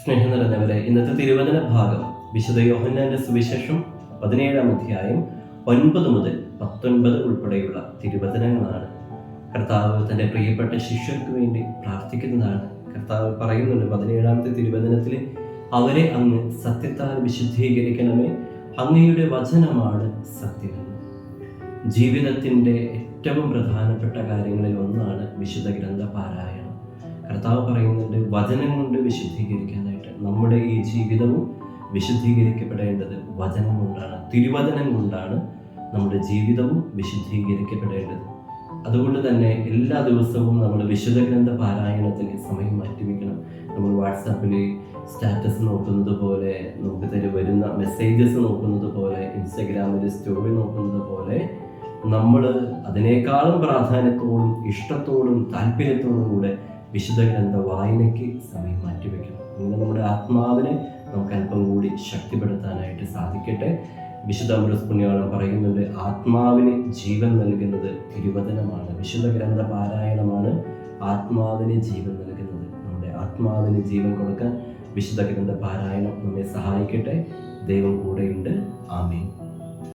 സ്നേഹം നിറഞ്ഞവരെ ഇന്നത്തെ തിരുവചന ഭാഗം വിശുദ്ധ യോഹന്നാന്റെ സുവിശേഷം പതിനേഴാം അധ്യായം ഒൻപത് മുതൽ പത്തൊൻപത് ഉൾപ്പെടെയുള്ള തിരുവചനങ്ങളാണ്. കർത്താവ് തന്റെ പ്രിയപ്പെട്ട ശിഷ്യർക്ക് വേണ്ടി പ്രാർത്ഥിക്കുന്നതാണ്. കർത്താവ് പറയുന്നുണ്ട് പതിനേഴാമത്തെ തിരുവചനത്തിൽ അവരെ അങ്ങ് സത്യത്താൽ വിശുദ്ധീകരിക്കണമേ അങ്ങയുടെ വചനമാണ് സത്യം. ജീവിതത്തിന്റെ ഏറ്റവും പ്രധാനപ്പെട്ട കാര്യങ്ങളിൽ ഒന്നാണ് വിശുദ്ധ ഗ്രന്ഥ പാരായണം കർത്താവ് പറയുന്നുണ്ട് വചനം കൊണ്ട് വിശുദ്ധീകരിക്കാനായിട്ട് നമ്മുടെ ഈ ജീവിതവും വിശുദ്ധീകരിക്കപ്പെടേണ്ടത് വചനം കൊണ്ടാണ്. തിരുവചനം കൊണ്ടാണ് നമ്മുടെ ജീവിതവും വിശുദ്ധീകരിക്കപ്പെടേണ്ടത്. അതുകൊണ്ട് തന്നെ എല്ലാ ദിവസവും നമ്മൾ വിശുദ്ധ ഗ്രന്ഥ പാരായണത്തിന് സമയം മാറ്റിവെക്കണം. നമ്മൾ വാട്സാപ്പിൽ സ്റ്റാറ്റസ് നോക്കുന്നത് പോലെ നമുക്ക് തരു വരുന്ന മെസ്സേജസ് നോക്കുന്നത് പോലെ ഇൻസ്റ്റഗ്രാമിൽ സ്റ്റോറി നോക്കുന്നത് പോലെ നമ്മൾ അതിനേക്കാളും പ്രാധാന്യത്തോടും ഇഷ്ടത്തോടും താല്പര്യത്തോടും കൂടെ വിശുദ്ധ ഗ്രന്ഥ വായനയ്ക്ക് സമയം മാറ്റിവെക്കണം ഇങ്ങനെ നമ്മുടെ ആത്മാവിനെ നമുക്ക് അല്പം കൂടി ശക്തിപ്പെടുത്താനായിട്ട് സാധിക്കട്ടെ. വിശുദ്ധ അമൃത് പുണ്യവാളം പറയുന്നുണ്ട് ആത്മാവിന് ജീവൻ നൽകുന്നത് തിരുവചനമാണ്. വിശുദ്ധ ഗ്രന്ഥ പാരായണമാണ് ആത്മാവിന് ജീവൻ നൽകുന്നത്. നമ്മുടെ ആത്മാവിന് ജീവൻ കൊടുക്കാൻ വിശുദ്ധ ഗ്രന്ഥ പാരായണം നമ്മെ സഹായിക്കട്ടെ. ദൈവം കൂടെയുണ്ട്. ആമേൻ.